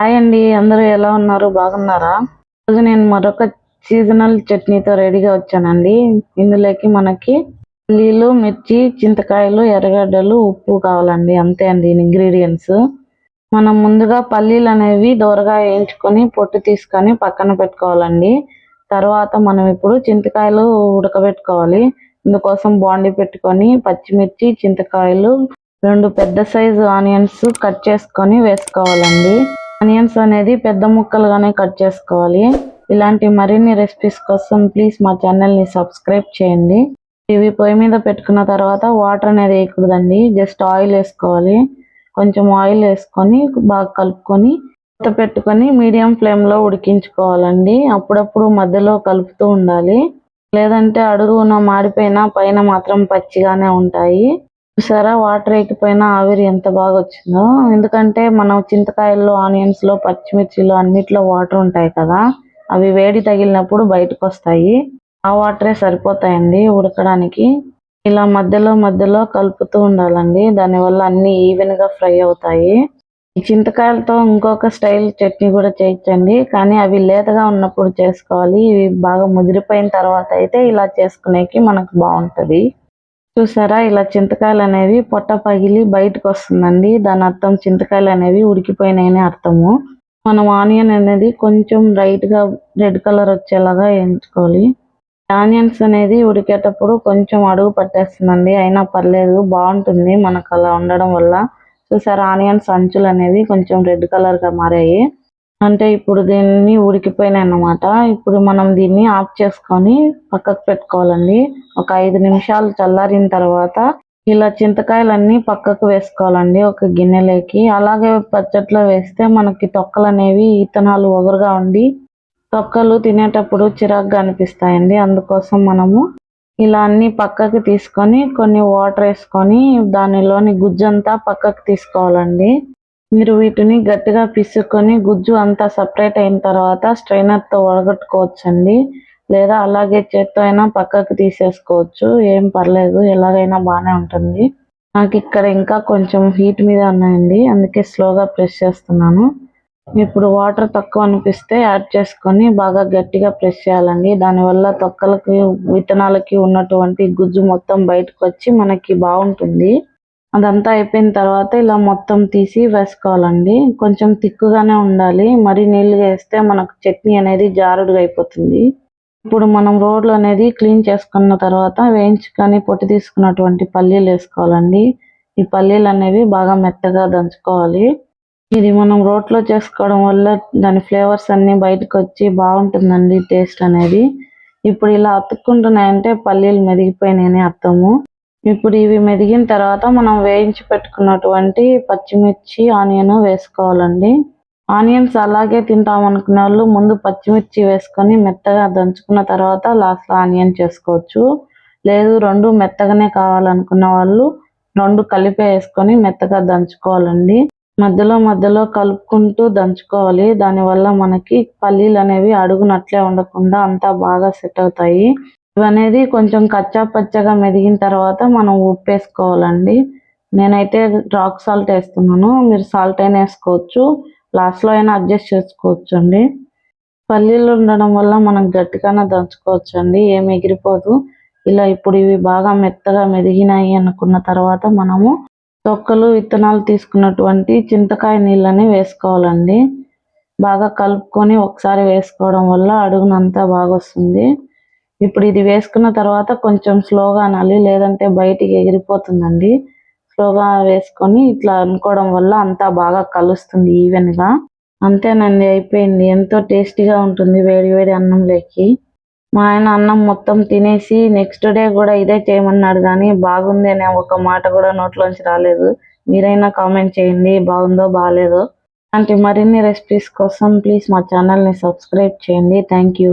Hi అండి అందరూ ఎలా ఉన్నారు? బాగున్నారా? ఈరోజు నేను మరొక సీజనల్ చట్నీతో రెడీగా వచ్చానండి. ఇందులోకి మనకి పల్లీలు మిర్చి చింతకాయలు ఎర్రగడ్డలు ఉప్పు కావాలండి. అంతే అండి ఇంగ్రీడియంట్స్ మనం ముందుగా పల్లీలు అనేవి దూరగా వేయించుకొని పొట్టు తీసుకొని పక్కన పెట్టుకోవాలండి. తర్వాత మనం ఇప్పుడు చింతకాయలు ఉడకబెట్టుకోవాలి. ఇందుకోసం బాండి పెట్టుకొని పచ్చిమిర్చి చింతకాయలు రెండు పెద్ద సైజు ఆనియన్స్ కట్ చేసుకొని వేసుకోవాలండి. ఆనియన్స్ అనేది పెద్ద ముక్కలుగానే కట్ చేసుకోవాలి. ఇలాంటి మరిన్ని రెసిపీస్ కోసం ప్లీజ్ మా ఛానల్ని సబ్స్క్రైబ్ చేయండి. ఇవి పొయ్యి మీద పెట్టుకున్న తర్వాత వాటర్ అనేది వేయకూడదండి. జస్ట్ ఆయిల్ వేసుకోవాలి. కొంచెం ఆయిల్ వేసుకొని బాగా కలుపుకొని మూత పెట్టుకొని మీడియం ఫ్లేమ్లో ఉడికించుకోవాలండి. అప్పుడప్పుడు మధ్యలో కలుపుతూ ఉండాలి. లేదంటే అడుగున మాడిపోయినా పైన మాత్రం పచ్చిగానే ఉంటాయి. చూసారా? వాటర్ వేయకపోయినా ఆవిరి ఎంత బాగా వచ్చిందో ఎందుకంటే మనం చింతకాయల్లో ఆనియన్స్లో పచ్చిమిర్చిలో అన్నిట్లో వాటర్ ఉంటాయి కదా. అవి వేడి తగిలినప్పుడు బయటకు వస్తాయి ఆ వాటరే సరిపోతాయండి ఉడకడానికి. ఇలా మధ్యలో మధ్యలో కలుపుతూ ఉండాలండి. దానివల్ల అన్ని ఈవెన్గా ఫ్రై అవుతాయి. ఈ చింతకాయలతో ఇంకొక స్టైల్ చట్నీ కూడా చేయొచ్చండి కానీ అవి లేతగా ఉన్నప్పుడు చేసుకోవాలి. ఇవి బాగా ముదిరిపోయిన తర్వాత అయితే ఇలా చేసుకునేకి మనకు బాగుంటది. చూసారా? ఇలా చింతకాయలు అనేవి పొట్ట పగిలి బయటకు వస్తుందండి దాని అర్థం చింతకాయలు అనేవి ఉడికిపోయినాయని అర్థము. మనం ఆనియన్ అనేది కొంచెం లైట్గా రెడ్ కలర్ వచ్చేలాగా వేయించుకోవాలి. ఆనియన్స్ అనేది ఉడికేటప్పుడు కొంచెం అడుగు పట్టేస్తుందండి. అయినా పర్లేదు బాగుంటుంది మనకు అలా ఉండడం వల్ల. చూసారా? ఆనియన్స్ అంచులు అనేవి కొంచెం రెడ్ కలర్గా మారాయి. అంటే ఇప్పుడు దీన్ని ఉడికిపోయినాయి అన్నమాట ఇప్పుడు మనం దీన్ని ఆఫ్ చేసుకొని పక్కకు పెట్టుకోవాలండి. ఒక ఐదు నిమిషాలు చల్లారిన తర్వాత ఇలా చింతకాయలన్నీ పక్కకు వేసుకోవాలండి ఒక గిన్నెలోకి. అలాగే పచ్చట్లో వేస్తే మనకి తొక్కలు అనేవి ఇత్తనాలు ఒగరుగా ఉండి తొక్కలు తినేటప్పుడు చిరాగ్గా అనిపిస్తాయండి. అందుకోసం మనము ఇలా అన్ని పక్కకి తీసుకొని కొన్ని వాటర్ వేసుకొని దానిలోని గుజ్జంతా పక్కకు తీసుకోవాలండి. మీరు వీటిని గట్టిగా పిసుకొని గుజ్జు అంతా సపరేట్ అయిన తర్వాత స్ట్రైనర్తో వడగట్టుకోవచ్చండి. లేదా అలాగే చేత్తో అయినా పక్కకు తీసేసుకోవచ్చు. ఏం పర్లేదు ఎలాగైనా బాగానే ఉంటుంది. నాకు ఇక్కడ ఇంకా కొంచెం హీట్ మీద ఉన్నాయండి. అందుకే స్లోగా ప్రెస్ చేస్తున్నాను. ఇప్పుడు వాటర్ తక్కువ అనిపిస్తే యాడ్ చేసుకొని బాగా గట్టిగా ప్రెస్ చేయాలండి. దానివల్ల తొక్కలకి విత్తనాలకి ఉన్నటువంటి గుజ్జు మొత్తం బయటకు వచ్చి మనకి బాగుంటుంది. అదంతా అయిపోయిన తర్వాత ఇలా మొత్తం తీసి వేసుకోవాలండి. కొంచెం తిక్కుగానే ఉండాలి. మరి నీళ్ళు వేస్తే మనకు చట్నీ అనేది జారుడుగా అయిపోతుంది. ఇప్పుడు మనం రోడ్లు అనేది క్లీన్ చేసుకున్న తర్వాత వేయించుకొని పొట్టి తీసుకున్నటువంటి పల్లీలు వేసుకోవాలండి. ఈ పల్లీలు అనేవి బాగా మెత్తగా దంచుకోవాలి. ఇది మనం రోట్లో చేసుకోవడం వల్ల దాని ఫ్లేవర్స్ అన్ని బయటకు వచ్చి బాగుంటుందండి టేస్ట్ అనేది. ఇప్పుడు ఇలా అతుక్కుంటున్నాయంటే పల్లీలు మెదిగిపోయినాయని అర్థము. ఇప్పుడు ఇవి మెదిగిన తర్వాత మనం వేయించి పెట్టుకున్నటువంటి పచ్చిమిర్చి ఆనియన్ వేసుకోవాలండి. ఆనియన్స్ అలాగే తింటాం అనుకునే వాళ్ళు ముందు పచ్చిమిర్చి వేసుకొని మెత్తగా దంచుకున్న తర్వాత లాస్ట్లో ఆనియన్ చేసుకోవచ్చు. లేదు రెండు మెత్తగానే కావాలనుకున్న వాళ్ళు రెండు కలిపి వేసుకొని మెత్తగా దంచుకోవాలండి. మధ్యలో మధ్యలో కలుపుకుంటూ దంచుకోవాలి. దానివల్ల మనకి పల్లీలు అనేవి అడుగునట్లే ఉండకుండా అంతా బాగా సెట్ అవుతాయి. ఇవనేది కొంచెం కచ్చా పచ్చగా మెదిగిన తర్వాత మనం ఉప్పు వేసుకోవాలండి నేనైతే రాక్ సాల్ట్ వేస్తున్నాను. మీరు సాల్ట్ అయినా వేసుకోవచ్చు. లాస్ట్లో అయినా అడ్జస్ట్ చేసుకోవచ్చు అండి పల్లీలు ఉండడం వల్ల మనం గట్టిగానే దంచుకోవచ్చు అండి ఏమి ఎగిరిపోదు. ఇలా ఇప్పుడు ఇవి బాగా మెత్తగా మెదిగినాయి అనుకున్న తర్వాత మనము తొక్కలు విత్తనాలు తీసుకున్నటువంటి చింతకాయ నీళ్ళని వేసుకోవాలండి. బాగా కలుపుకొని ఒకసారి వేసుకోవడం వల్ల అడుగునంతా బాగా వస్తుంది ఇప్పుడు ఇది వేసుకున్న తర్వాత కొంచెం స్లోగా అనాలి లేదంటే బయటికి ఎగిరిపోతుందండి. స్లోగా వేసుకొని ఇట్లా అనుకోవడం వల్ల అంతా బాగా కలుస్తుంది ఈవెన్గా. అంతేనండి అయిపోయింది. ఎంతో టేస్టీగా ఉంటుంది వేడి వేడి అన్నంలోకి. మా ఆయన అన్నం మొత్తం తినేసి నెక్స్ట్ డే కూడా ఇదే చేయమన్నాడు కానీ బాగుంది అనే ఒక మాట కూడా నోట్లోంచి రాలేదు. మీరైనా కామెంట్ చేయండి బాగుందో బాగాలేదో. అలాంటి మరిన్ని రెసిపీస్ కోసం ప్లీజ్ మా ఛానల్ని సబ్స్క్రైబ్ చేయండి. Thank you.